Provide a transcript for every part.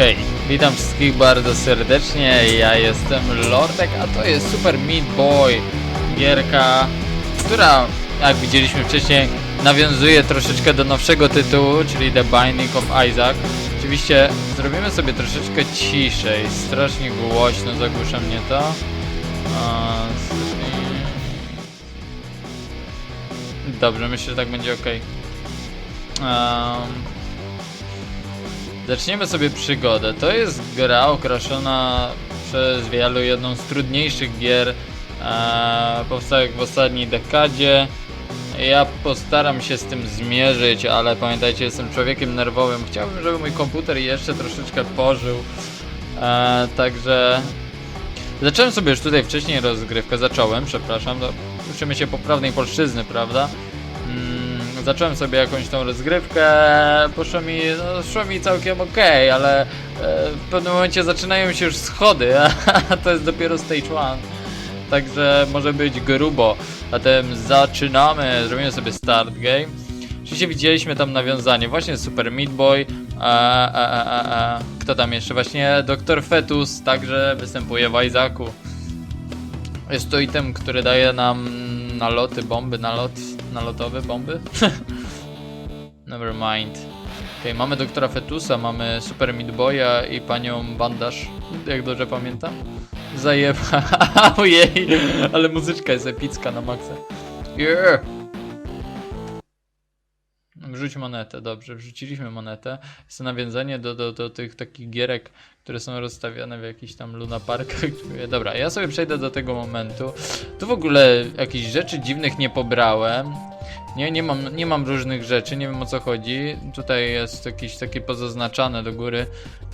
Okej, witam wszystkich bardzo serdecznie. Ja jestem Lordek, a to jest Super Meat Boy. Gierka, która, jak widzieliśmy wcześniej, nawiązuje troszeczkę do nowszego tytułu, czyli The Binding of Isaac. Oczywiście zrobimy sobie troszeczkę ciszej. Strasznie głośno zagłusza mnie to. Dobrze, myślę, że tak będzie ok. Zaczniemy sobie przygodę. To jest gra okraszona przez wielu jedną z trudniejszych gier e, powstałych w ostatniej dekadzie. Ja postaram się z tym zmierzyć, ale pamiętajcie, jestem człowiekiem nerwowym. Chciałbym, żeby mój komputer jeszcze troszeczkę pożył. E, także zacząłem sobie już tutaj wcześniej rozgrywkę. Zacząłem, przepraszam. No, uczymy się poprawnej polszczyzny, prawda? Mm, zacząłem sobie jakąś tą rozgrywkę, poszło mi, no, szło mi całkiem ok, ale e, w pewnym momencie zaczynają się już schody, a to jest dopiero stage one. Także może być grubo. Zatem zaczynamy, zrobimy sobie start game. Oczywiście widzieliśmy tam nawiązanie, właśnie Super Meat Boy, a, a, a, a. kto tam jeszcze? Właśnie Dr. Fetus także występuje w Isaacu. Jest to item, który daje nam naloty, bomby, nalot, nalotowe bomby. Never mind. Okej, mamy doktora Fetusa, mamy Super Meat Boya i panią Bandaż, jak dobrze pamiętam. Zajeba. Ojej, ale muzyczka jest epicka na maksa. Yeah. Wrzuć monetę, dobrze, wrzuciliśmy monetę. Jest to nawiązanie do, do, do tych takich gierek, które są rozstawiane w jakichś tam lunaparkach. Dobra, ja sobie przejdę do tego momentu. Tu w ogóle jakichś rzeczy dziwnych nie pobrałem. Nie, nie mam, nie mam różnych rzeczy, nie wiem o co chodzi. Tutaj jest jakieś takie pozaznaczane do góry.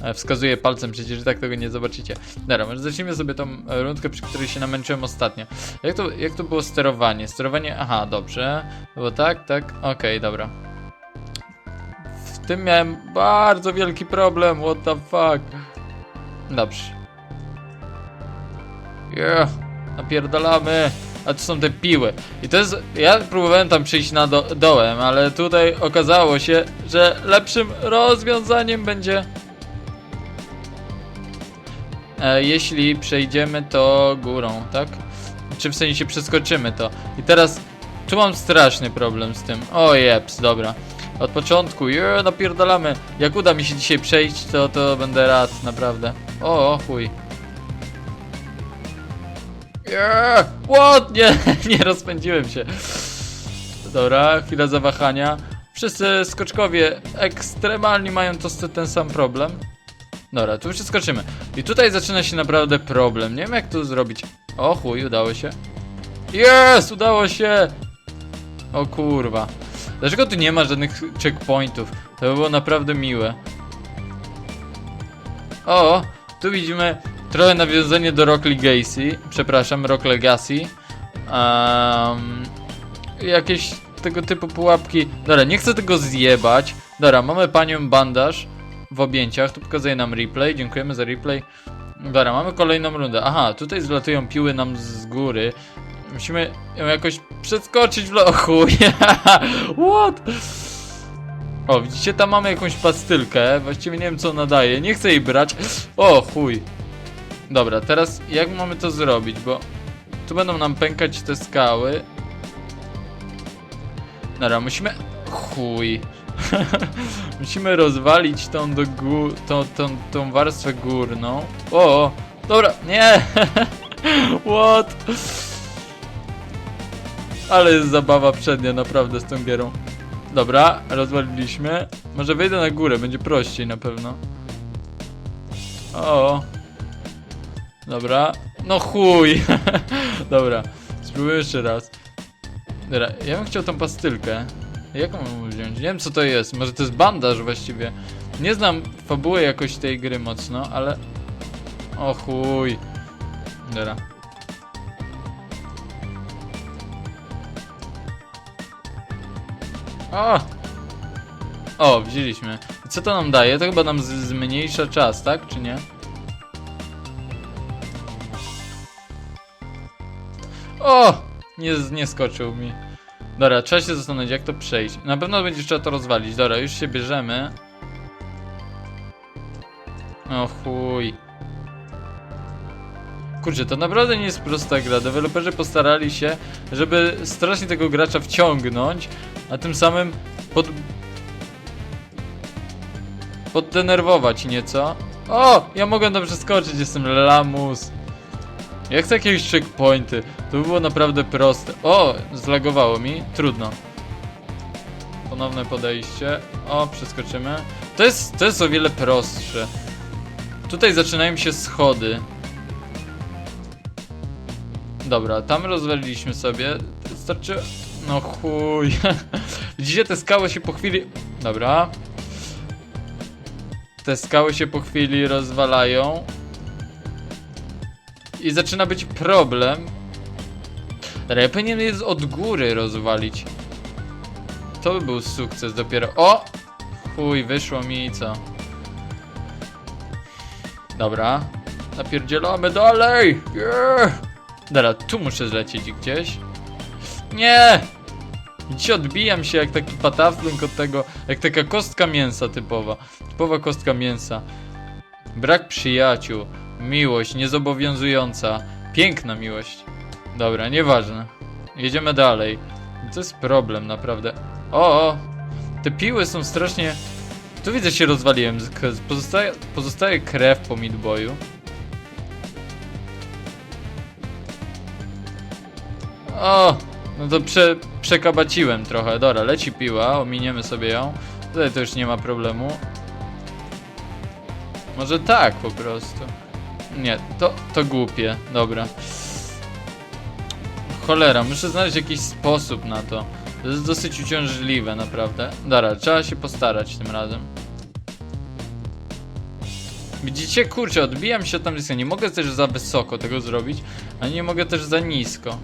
E, Wskazuję palcem, przecież tak tego nie zobaczycie. Dobra, może zacznijmy sobie tą rundkę, przy której się namęczyłem ostatnio. Jak to, jak to było sterowanie? Sterowanie, aha, dobrze. Było tak, tak, okej, dobra. W tym miałem bardzo wielki problem, what the fuck. Dobrze. Yeah, napierdalamy. A tu są te piły. I to jest. Ja próbowałem tam przyjść na do, dołem, ale tutaj okazało się, że lepszym rozwiązaniem będzie. E, jeśli przejdziemy to górą, tak? Czy w sensie przeskoczymy to. I teraz tu mam straszny problem z tym. O jeps, dobra. Od początku, je, napierdalamy. Jak uda mi się dzisiaj przejść, to, to będę rad, naprawdę. O, o chuj. Yeah! What? Nie, nie rozpędziłem się. Dobra, chwila zawahania. Wszyscy skoczkowie ekstremalnie mają to ten sam problem. Dobra, tu przeskoczymy. I tutaj zaczyna się naprawdę problem. Nie wiem jak to zrobić. O chuj, udało się. Jest, udało się! O kurwa. Dlaczego tu nie ma żadnych checkpointów? To by było naprawdę miłe. O, tu widzimy trochę nawiązanie do Rock Legacy. Przepraszam, Rock Legacy. Um, jakieś tego typu pułapki. Dobra, nie chcę tego zjebać. Dobra, mamy panią bandaż w objęciach. Tu pokazuje nam replay. Dziękujemy za replay. Dobra, mamy kolejną rundę. Aha, tutaj zlatują piły nam z góry. Musimy ją jakoś przeskoczyć w lochu. What? O, widzicie, tam mamy jakąś pastylkę. Właściwie nie wiem, co ona daje. Nie chcę jej brać. O, chuj. Dobra, teraz jak mamy to zrobić, bo tu będą nam pękać te skały. Dobra, musimy... Chuj. musimy rozwalić tą do gó... tą, tą, tą warstwę górną. O, dobra, nie! What? Ale jest zabawa przednia, naprawdę, z tą gierą. Dobra, rozwaliliśmy. Może wejdę na górę, będzie prościej na pewno. O. Dobra. No chuj. Dobra. Spróbuję jeszcze raz. Dobra, ja bym chciał tą pastylkę. Jaką mam wziąć? Nie wiem co to jest. Może to jest bandaż właściwie. Nie znam fabuły jakoś tej gry mocno, ale... O chuj. Dobra. O! O, wzięliśmy. Co to nam daje? To chyba nam zmniejsza czas, tak? Czy nie? O! Nie, nie skoczył mi. Dobra, trzeba się zastanowić, jak to przejść. Na pewno będzie trzeba to rozwalić. Dobra, już się bierzemy. O chuj. Kurczę, to naprawdę nie jest prosta gra. Deweloperzy postarali się, żeby strasznie tego gracza wciągnąć, a tym samym pod... poddenerwować nieco. O! Ja mogę tam przeskoczyć, jestem lamus. Ja chcę jakieś checkpointy. To by było naprawdę proste. O! Zlagowało mi. Trudno. Ponowne podejście. O, przeskoczymy. To jest, to jest o wiele prostsze. Tutaj zaczynają się schody. Dobra, tam rozwaliliśmy sobie. Wystarczy... No chuj. Widzicie, te skały się po chwili... Dobra. Te skały się po chwili rozwalają. I zaczyna być problem. Dobra, ja powinienem je z- od góry rozwalić. To by był sukces dopiero. O! Chuj, wyszło mi co? Dobra. Napierdzielamy dalej! Yeah! Dobra, tu muszę zlecieć gdzieś. Nie! Widzicie, odbijam się jak taki pataflunk od tego, jak taka kostka mięsa typowa. Typowa kostka mięsa. Brak przyjaciół. Miłość niezobowiązująca. Piękna miłość. Dobra, nieważne. Jedziemy dalej. To jest problem, naprawdę. O, o! Te piły są strasznie... Tu widzę się rozwaliłem. Pozostaje, pozostaje krew po midboyu. O! No to prze, przekabaciłem trochę. Dobra, leci piła, ominiemy sobie ją. Tutaj to już nie ma problemu. Może tak po prostu. Nie, to, to głupie. Dobra. Cholera, muszę znaleźć jakiś sposób na to. To jest dosyć uciążliwe, naprawdę. Dobra, trzeba się postarać tym razem. Widzicie, kurczę, odbijam się tam blisko. Nie mogę też za wysoko tego zrobić, a nie mogę też za nisko.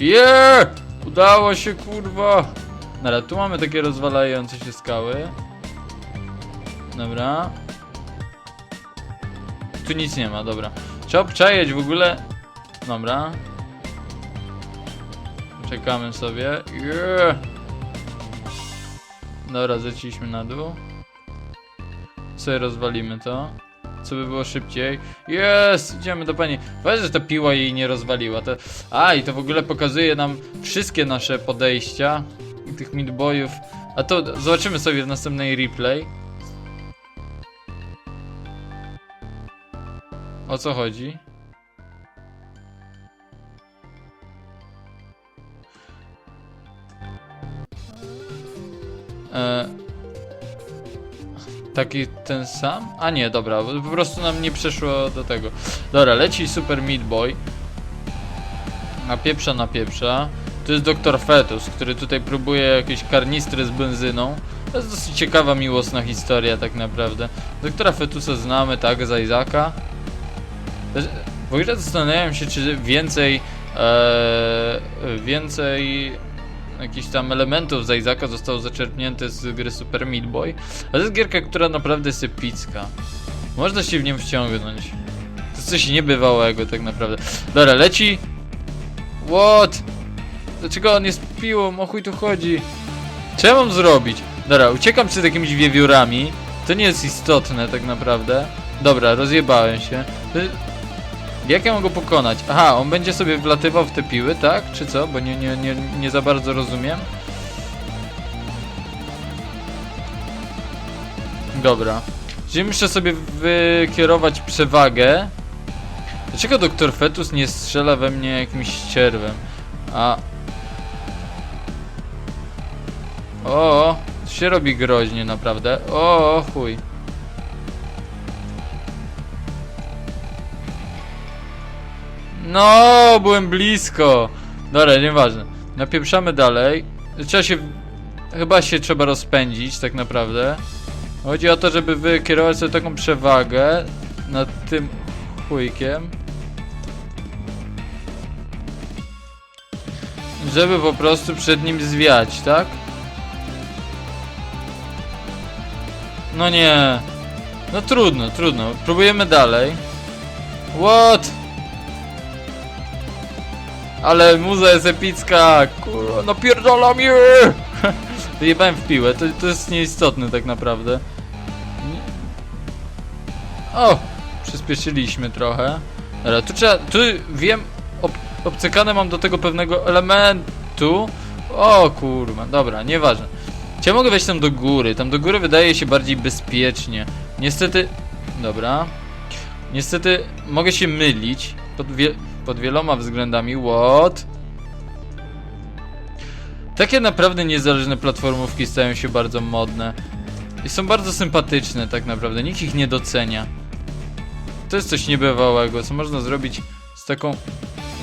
Yeah! Udało się, kurwa! Dobra, tu mamy takie rozwalające się skały. Dobra. Tu nic nie ma, dobra. Trzeba obczajać w ogóle. Dobra. Czekamy sobie. Yeah! Dobra, zleciliśmy na dół. Sobie rozwalimy to. Co by było szybciej. Jest! Idziemy do pani. Powiedz, że ta piła jej nie rozwaliła. To... A, i to w ogóle pokazuje nam wszystkie nasze podejścia. Tych midboyów. A to zobaczymy sobie w następnej replay. O co chodzi? Taki ten sam? A nie, dobra, po prostu nam nie przeszło do tego. Dobra, leci Super Meat Boy. Napieprza, napieprza. To jest Dr. Fetus, który tutaj próbuje jakieś karnistry z benzyną. To jest dosyć ciekawa, miłosna historia tak naprawdę. Doktora Fetusa znamy, tak, z. Też- W ogóle zastanawiam się, czy więcej e, więcej jakichś tam elementów z Isaaca zostało zaczerpnięte z gry Super Meat Boy. A to jest gierka, która naprawdę jest epicka. Można się w nią wciągnąć. To jest coś niebywałego tak naprawdę. Dobra, leci. What? Dlaczego on jest piłą? O chuj tu chodzi? Co ja mam zrobić? Dobra, uciekam przed jakimiś wiewiórami. To nie jest istotne tak naprawdę. Dobra, rozjebałem się. Jak ja mogę pokonać? Aha, on będzie sobie wlatywał w te piły, tak? Czy co? Bo nie, nie, nie, nie za bardzo rozumiem. Dobra. Czyli muszę sobie wykierować przewagę. Dlaczego doktor Fetus nie strzela we mnie jakimś ścierwem? A... O, się robi groźnie naprawdę. O, chuj. No, byłem blisko. Dobra, nieważne. Napieprzamy dalej. Trzeba się... Chyba się trzeba rozpędzić, tak naprawdę. Chodzi o to, żeby wykierować sobie taką przewagę nad tym chujkiem. Żeby po prostu przed nim zwiać, tak? No nie. No trudno, trudno. Próbujemy dalej. What? Ale muza jest epicka! Kurwa, napierdala mnie! Wyjebałem w piłę, to, to jest nieistotne tak naprawdę. O! Przyspieszyliśmy trochę. Dobra, tu trzeba, tu wiem, ob, obcykane mam do tego pewnego elementu. O kurwa, dobra, nieważne. Czy ja mogę wejść tam do góry? Tam do góry wydaje się bardziej bezpiecznie. Niestety, dobra. Niestety mogę się mylić pod, pod wieloma względami. What? Takie naprawdę niezależne platformówki stają się bardzo modne. I są bardzo sympatyczne tak naprawdę. Nikt ich nie docenia. To jest coś niebywałego, co można zrobić z taką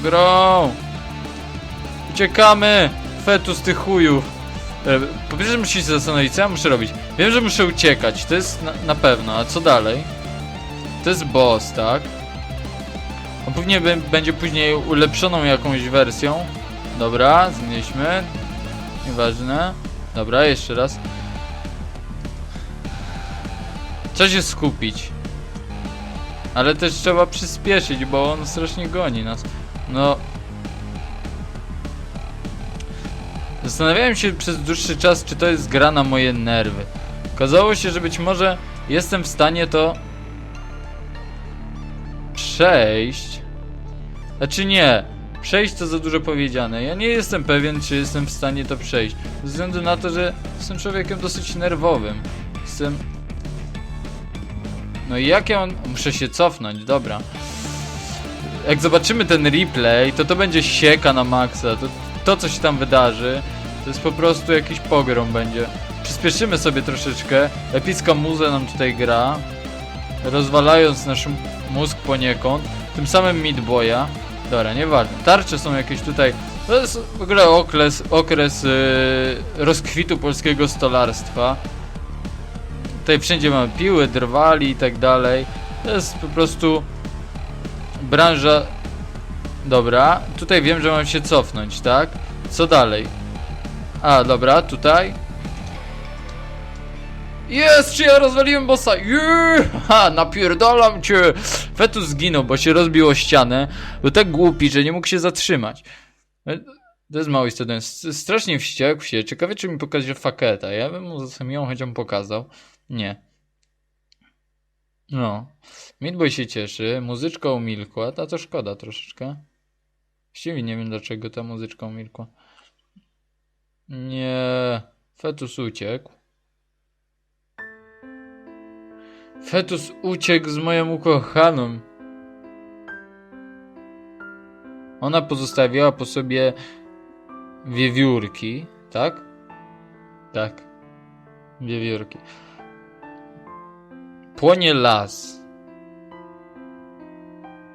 grą. Uciekamy! Fetus tych chujów. E, Po pierwsze muszę się zastanowić, co ja muszę robić. Wiem, że muszę uciekać, to jest na, na pewno, a co dalej? To jest boss, tak? Pewnie bę- będzie później ulepszoną jakąś wersją. Dobra, znieśmy. Nieważne. Dobra, jeszcze raz. Trzeba się skupić. Ale też trzeba przyspieszyć, bo on strasznie goni nas. No. Zastanawiałem się przez dłuższy czas, czy to jest gra na moje nerwy. Okazało się, że być może jestem w stanie to przejść. Znaczy nie, przejść to za dużo powiedziane. Ja nie jestem pewien, czy jestem w stanie to przejść. Ze względu na to, że jestem człowiekiem dosyć nerwowym. Jestem. No i jak ja on. Muszę się cofnąć, dobra. Jak zobaczymy ten replay, to to będzie sieka na maksa. To, to co się tam wydarzy, to jest po prostu jakiś pogrom będzie. Przyspieszymy sobie troszeczkę. Epicka muza nam tutaj gra rozwalając nasz mózg poniekąd, tym samym Meat Boya. Dobra, nieważne. Tarcze są jakieś tutaj. To jest w ogóle okres, okres yy, rozkwitu polskiego stolarstwa. Tutaj wszędzie mamy piły, drwali i tak dalej. To jest po prostu branża. Dobra, tutaj wiem, że mam się cofnąć, tak? Co dalej? A, dobra, tutaj. Jest, czy ja rozwaliłem bossa? Jeee! Ha, napierdalam cię! Fetus zginął, bo się rozbił o ścianę. Był tak głupi, że nie mógł się zatrzymać. To jest mały istotny. Strasznie wściekł się. Ciekawe, czy mi pokaże faketa. Ja bym mu za ją chociaż pokazał. Nie. No. Midboy się cieszy. Muzyczka umilkła. A to szkoda troszeczkę. Właściwie nie wiem, dlaczego ta muzyczka umilkła. Nie. Fetus uciekł. Fetus uciekł z moją ukochaną. Ona pozostawiała po sobie wiewiórki, tak? Tak. Wiewiórki. Płonie las.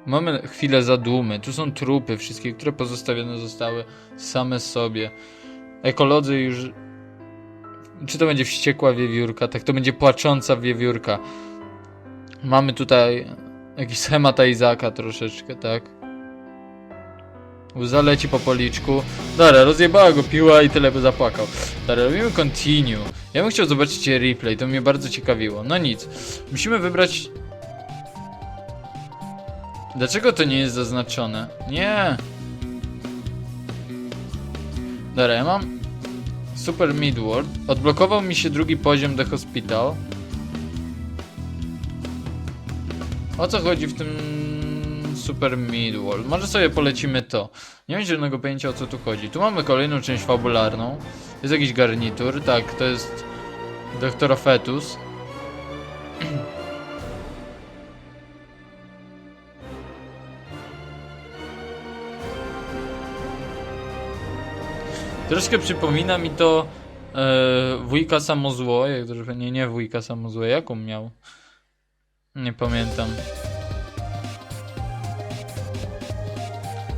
Mamy chwilę zadumy. Tu są trupy, wszystkie, które pozostawione zostały same sobie. Ekolodzy już. Czy to będzie wściekła wiewiórka? Tak, to będzie płacząca wiewiórka. Mamy tutaj jakiś schemat Izaka troszeczkę, tak? Łza leci po policzku. Dobra, rozjebała go piła i tyle by zapłakał. Dobra, robimy continue. Ja bym chciał zobaczyć replay, to mnie bardzo ciekawiło. No nic. Musimy wybrać... Dlaczego to nie jest zaznaczone? Nie! Dobra, ja mam... Super Midworld. Odblokował mi się drugi poziom The Hospital. O co chodzi w tym Super Midworld? Może sobie polecimy to. Nie mam zielonego pojęcia o co tu chodzi. Tu mamy kolejną część fabularną. Jest jakiś garnitur. Tak, to jest Doktora Fetus. Troszkę przypomina mi to e, wujka samozło, jak to, nie, nie wujka samozło, jaką miał? Nie pamiętam.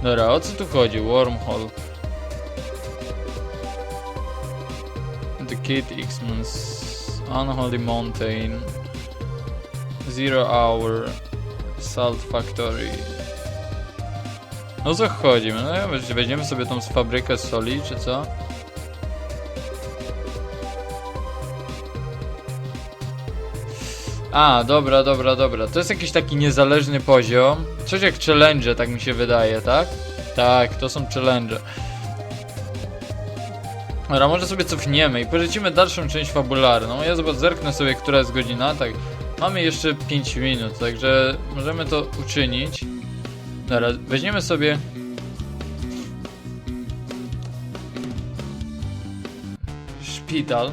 Dobra, o co tu chodzi? Wormhole. The Kid X-Men's Unholy Mountain Zero Hour Salt Factory No co chodzi? No weźmiemy sobie tą fabrykę soli, czy co? A, dobra, dobra, dobra. To jest jakiś taki niezależny poziom. Coś jak challenge, tak mi się wydaje, tak? Tak, to są challenge. Dobra, może sobie cofniemy i porzucimy dalszą część fabularną. Ja zobacz, zerknę sobie, która jest godzina. Tak, mamy jeszcze 5 minut, także możemy to uczynić. Dobra, weźmiemy sobie... Szpital.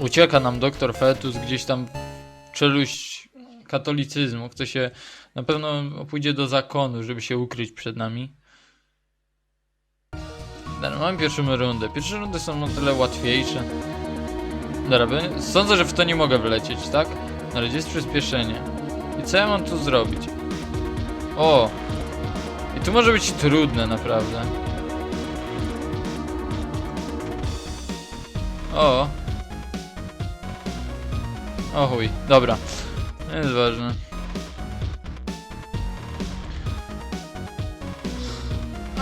Ucieka nam doktor Fetus gdzieś tam w czeluść katolicyzmu. Chce się, na pewno pójdzie do zakonu, żeby się ukryć przed nami. Dobra, mamy pierwszą rundę. Pierwsze rundy są o tyle łatwiejsze. Dobra, sądzę, że w to nie mogę wlecieć, tak? Na razie jest przyspieszenie. I co ja mam tu zrobić? O! I tu może być trudne, naprawdę. O! O chuj, dobra. Nie jest ważne.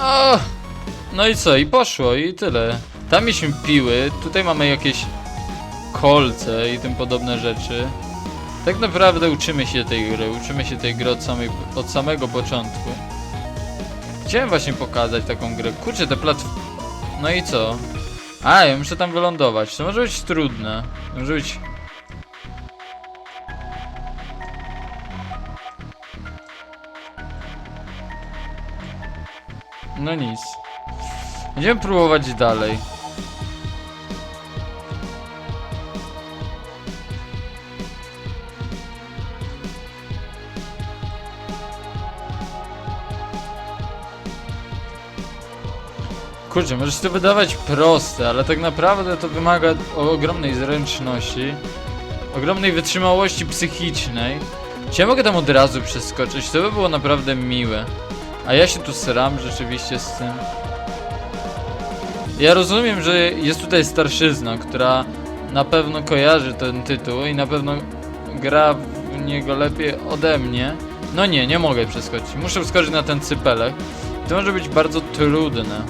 O! No i co? I poszło, i tyle. Tam mieliśmy piły, tutaj mamy jakieś kolce i tym podobne rzeczy. Tak naprawdę uczymy się tej gry, uczymy się tej gry od, samej, od samego początku. Chciałem właśnie pokazać taką grę. Kurczę, te plat... No i co? A, ja muszę tam wylądować. To może być trudne. Może być... No nic. Będziemy próbować dalej. Kurczę, może się to wydawać proste, ale tak naprawdę to wymaga ogromnej zręczności, ogromnej wytrzymałości psychicznej. Czy ja mogę tam od razu przeskoczyć? To by było naprawdę miłe. A ja się tu sram rzeczywiście z tym. Ja rozumiem, że jest tutaj starszyzna, która na pewno kojarzy ten tytuł i na pewno gra w niego lepiej ode mnie. No nie, nie mogę przeskoczyć. Muszę wskoczyć na ten cypelek. To może być bardzo trudne.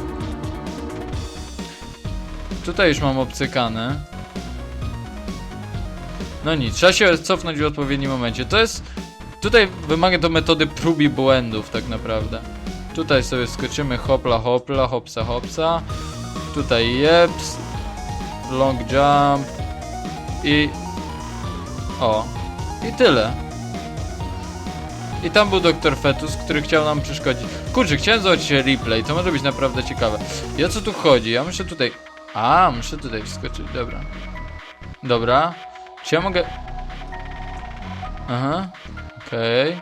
Tutaj już mam obcykane. No nic, trzeba się cofnąć w odpowiednim momencie. To jest... Tutaj wymaga to metody prób i błędów tak naprawdę. Tutaj sobie skoczymy hopla hopla, hopsa hopsa. Tutaj jeps. Long jump. I... O. I tyle. I tam był doktor Fetus, który chciał nam przeszkodzić. Kurczę, chciałem zobaczyć replay, to może być naprawdę ciekawe. I o co tu chodzi? Ja muszę tutaj... A, muszę tutaj wskoczyć, dobra. Dobra. Czy ja mogę... Aha. Okej.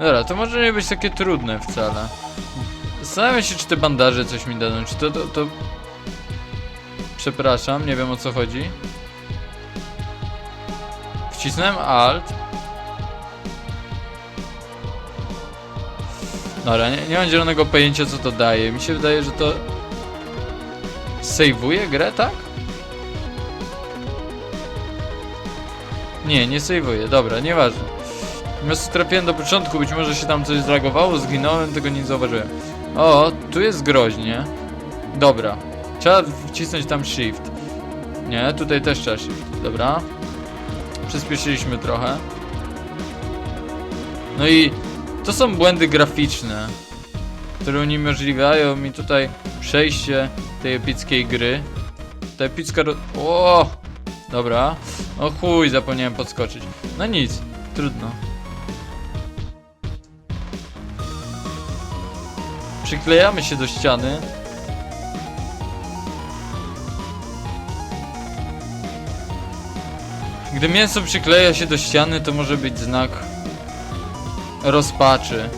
Dobra, to może nie być takie trudne wcale. Zastanawiam się, czy te bandaże coś mi dadzą. Czy to, to, to... Przepraszam, nie wiem o co chodzi. Wcisnąłem Alt. Dobra, nie, nie mam zielonego pojęcia co to daje. Mi się wydaje, że to... Sejwuje grę, tak? Nie, nie sejwuje. Dobra, nieważne. Prostu trafiłem do początku, być może się tam coś zlagowało, zginąłem, tego nie zauważyłem. O, tu jest groźnie. Dobra. Trzeba wcisnąć tam shift. Nie, tutaj też trzeba shift. Dobra. Przyspieszyliśmy trochę. No i to są błędy graficzne, które uniemożliwiają mi tutaj przejście tej epickiej gry. Ta epicka ro... O! Dobra. O chuj, zapomniałem podskoczyć. No nic, trudno. Przyklejamy się do ściany. Gdy mięso przykleja się do ściany, to może być znak rozpaczy.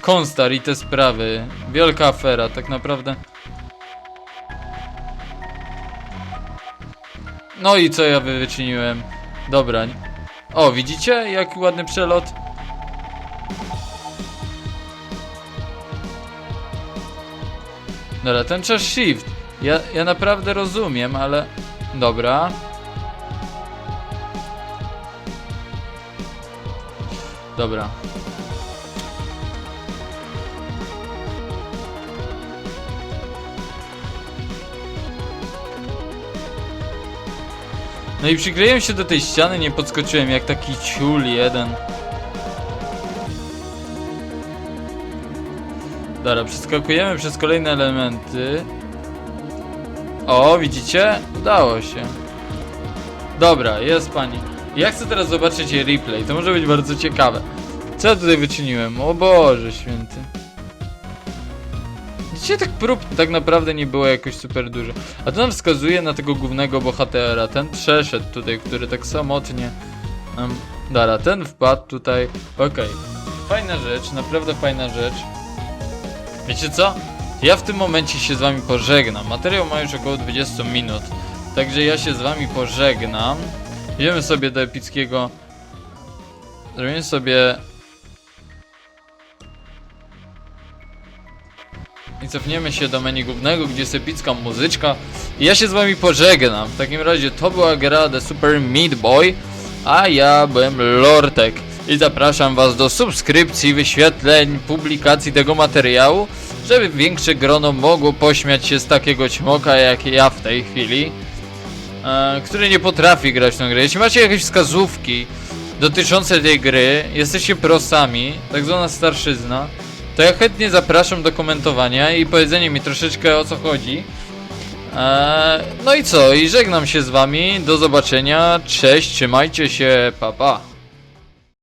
Konstar i te sprawy. Wielka afera, tak naprawdę. No i co ja wyczyniłem? Dobra. O, widzicie? Jaki ładny przelot. Dobra, ten czas shift. Ja, ja naprawdę rozumiem, ale... Dobra. Dobra. No i przykleiłem się do tej ściany, nie podskoczyłem jak taki ciul jeden. Dobra, przeskakujemy przez kolejne elementy. O, widzicie? Udało się. Dobra, jest pani. Ja chcę teraz zobaczyć replay, to może być bardzo ciekawe. Co ja tutaj wyczyniłem? O Boże święty. Dzisiaj tak prób tak naprawdę nie było jakoś super dużo. A to nam wskazuje na tego głównego bohatera. Ten przeszedł tutaj, który tak samotnie. Um, dobra, ten wpadł tutaj. Okej. Fajna rzecz, naprawdę fajna rzecz. Wiecie co? Ja w tym momencie się z wami pożegnam. Materiał ma już około 20 minut. Także ja się z wami pożegnam. Idziemy sobie do epickiego. Zrobimy sobie I cofniemy się do menu głównego, gdzie jest epicka muzyczka. I ja się z wami pożegnam. W takim razie to była gra The Super Meat Boy, a ja byłem Lortek. I zapraszam was do subskrypcji, wyświetleń, publikacji tego materiału, żeby większe grono mogło pośmiać się z takiego ćmoka jak ja w tej chwili, e, który nie potrafi grać tę grę. Jeśli macie jakieś wskazówki dotyczące tej gry, jesteście prosami, tak zwana starszyzna, to ja chętnie zapraszam do komentowania i powiedzenia mi troszeczkę o co chodzi. Eee, no i co? I żegnam się z wami. Do zobaczenia. Cześć, trzymajcie się. Pa pa.